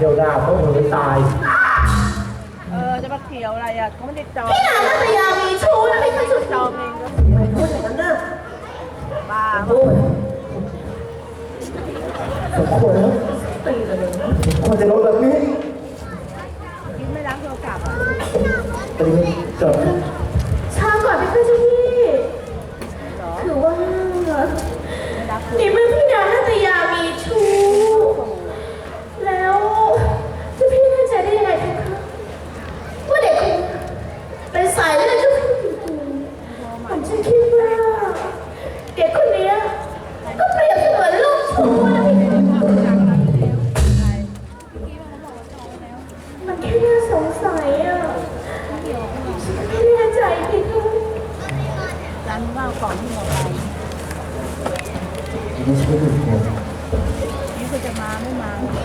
เที่ยวหน้าเขาถึงตายเออ จะมาเขียวอะไรอะเขาไม่ได้จองพี่นางนัตยามีชู้นะไม่ใช่สุดจองเองก็ไม่พูดอย่างนั้นนะบ้าพูดสมควรแล้วตีกันเลยนะควรจะลดแบบนี้กินไม่ล้างโทรศัพท์อะตอนนี้จบ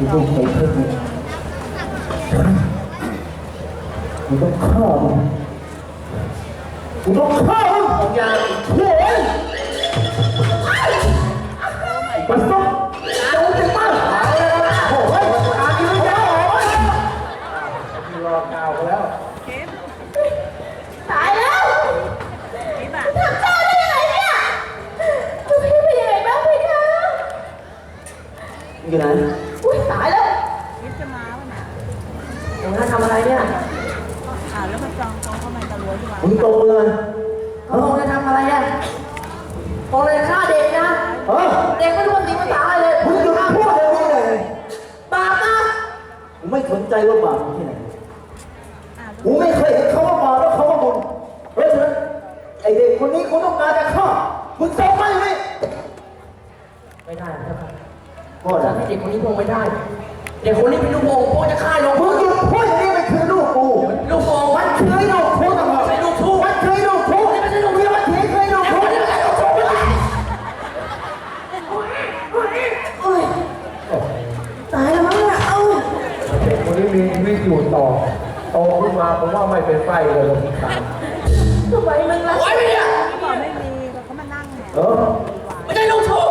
ม่มาคืองใครเพิ่มกูต้องฆ่ามึงกูต้องฆ่ามึงของยาโว้ยมันต้อง ตรงนั้นทำอะไรเนี่ยอ่าแล้วมาจองจองเข้ามาตะลวยที่ว่ามึงตรงเลยเขาบอกจะทำอะไรอะบอกเลยฆ่าเด็กนะ เออเด็กไม่รู้จริงภาษาอะไรเลยมึงจะพูดอะไรนี่เลยบาปนะกูไม่สนใจว่าบาปอยู่ที่ไหนอ่ากูไม่เคยเห็นเขาว่าบาปแล้วเขาว่าบุญเพราะฉะนั้นไอเด็กคนนี้เขาต้องการจะฆ่ามึงส่งมาอยู่นี่ไม่ได้นะครับพ่อจะจะให้เด็กคนนี้พงไม่ได้ เด็กคนนี้เป็นลูกโป่งพ่อจะฆ่าลงมึงหยุดพูดอย่างนี้ โป่งมันคือลูกกูต่างหากไม่ลูกทู่มันคือลูกกูนี่ไม่ใช่ลูกเมียมันคือเคยลูกกูตายแล้วมั้งเนี่ยเอ้าเด็กคนนี้มีวิตอยู่ต่อโตขึ้นมาผมว่าไม่เป็นไฟเลยหรอกพี่ตาทำไมมึงรักโอ้ยไม่เนี่ยที่บอกไม่มีเขามานั่งเนี่ยเออ ไม่ใช่ลูกทู่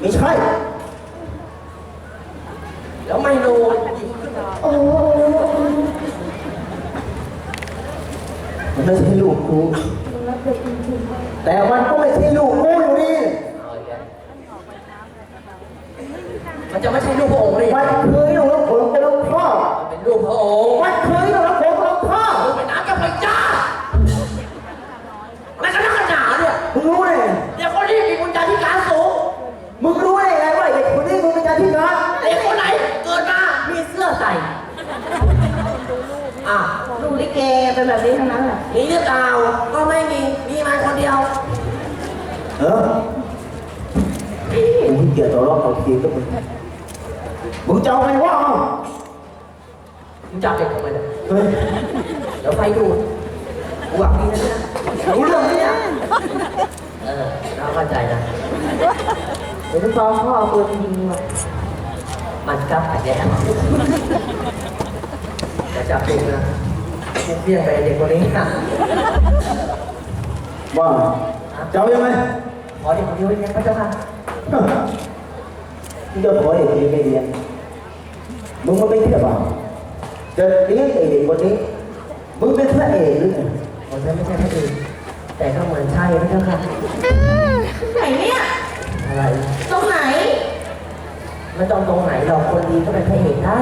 ไม่ใช่ แล้วไม่รู้ โอ้ มันไม่ใช่ลูกกู มึงรักเด็กจริง แต่มันก็ไม่ใช่ลูกกูอยู่ดีมันจะไม่ใช่ลูกพระองค์เลยมันคือลูกแล้วผมจะต้องฆ่าเป็นลูกพระองค์มันคือลูกแล้วผมจะต้องฆ่าลูกเป็นน้ำกับพระเจ้าไม่กันนักกันหนาเนี่ยมึงรู้ได้ไงเด็กคนนี้มีบุญญาธิการสู อะๆดูลิเกเป็นแบบนี้ทั้งนั้นแหละมีหรือเปล่าก็ไม่มี มีมาคนเดียว เออกูขี้เกียจต่อรอบต่อทีกับมึงมึงจะเอาไงวะมึงจับเด็กทำไมเนี่ยเฮ้ยเดี๋ยวไฟดูดกูหวังดีนะเนี่ยรู้เรื่องไหมเนี่ยเออน่าเข้าใจนะเดี๋ยวลูกน้องพ่อเอาปืนยิงว่ะมันกลับขัดแย้ง จะจับเด็กนะกูเพี้ยงไปเด็กคนนี้นะว่าจะเอายังไงขอเด็กคนนี้ไว้เลี้ยงพระเจ้าค่ะมึงจะขอเด็กคนนี้ไม่เลี้ยงมึงมันไม่เทียบอะจะเลี้ยงไอ้เด็กคนนี้มึงเป็นพระเอกหรือไงผมจะไม่ใช่พระเอกแต่ก็เหมือนใช่พระเจ้าค่ะไหนเนี่ยอะไรตรงไหนไม่ต้องตรงไหนหรอกคนดีก็เป็นพระเอกได้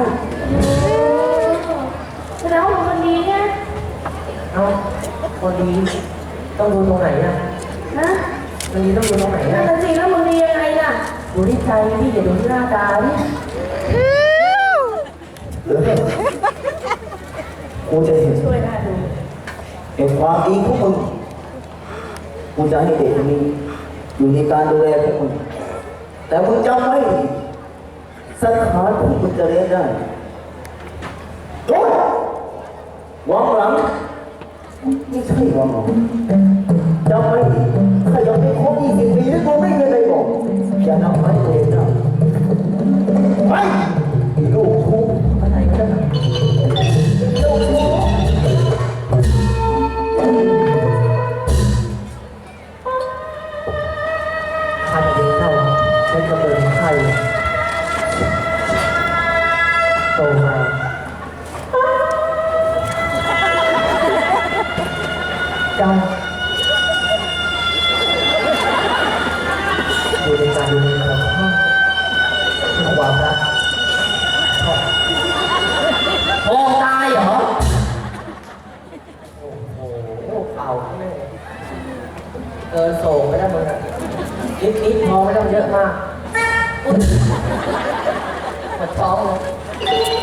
แสดงว่าคนนี้เนี่ยเอาคนดีต้องดูตรงไหนอะนะคนดีต้องดูตรงไหนนั่อะนนะสิแล้วมึงดียังไงล่ะดูที่ใจพี่อย่าดูที่หน้าตาดิเออกูจะเห็นช่วยได้ดูเห็นความดีของมึงกูจะให้เด็กคนนี้อยู่ในการดูแลของมึงแต่มึงจำไว้สถานที่มึงจะเรียนได้โอ้ยวางหลัง ไม่ใช่วาง จำอยู่ในการดูแลของพ่อคือความรักพอพ่อตายเหรอ โอ้โหเป่าแม่เกินโศกไปแล้มึงอะนิดนิดพอไม่ต้องเยอะมากปวดท้องเลย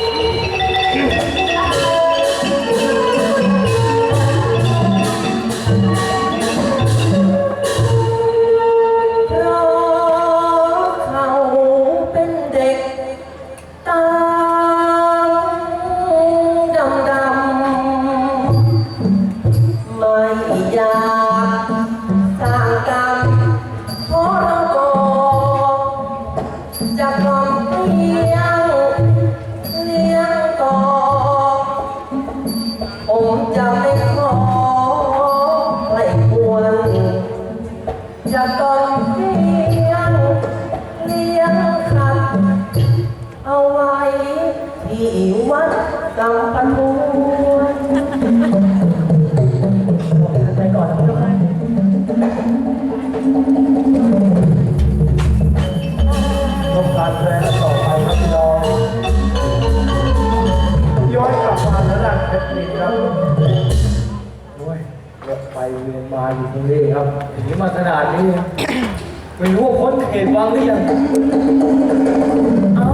ยา มาอยู่ตรงนี้ครับหนีมาขนาดนี้ไม่รู้ว่าพ้นเขตวังหรือยังเอ้า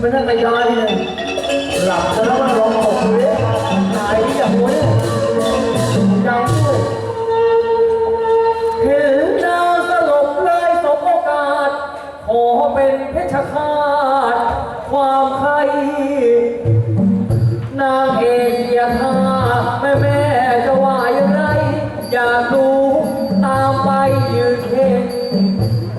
มันนั่งไปยาที่ไหนหลับซะแล้วมันร้อง Gracias.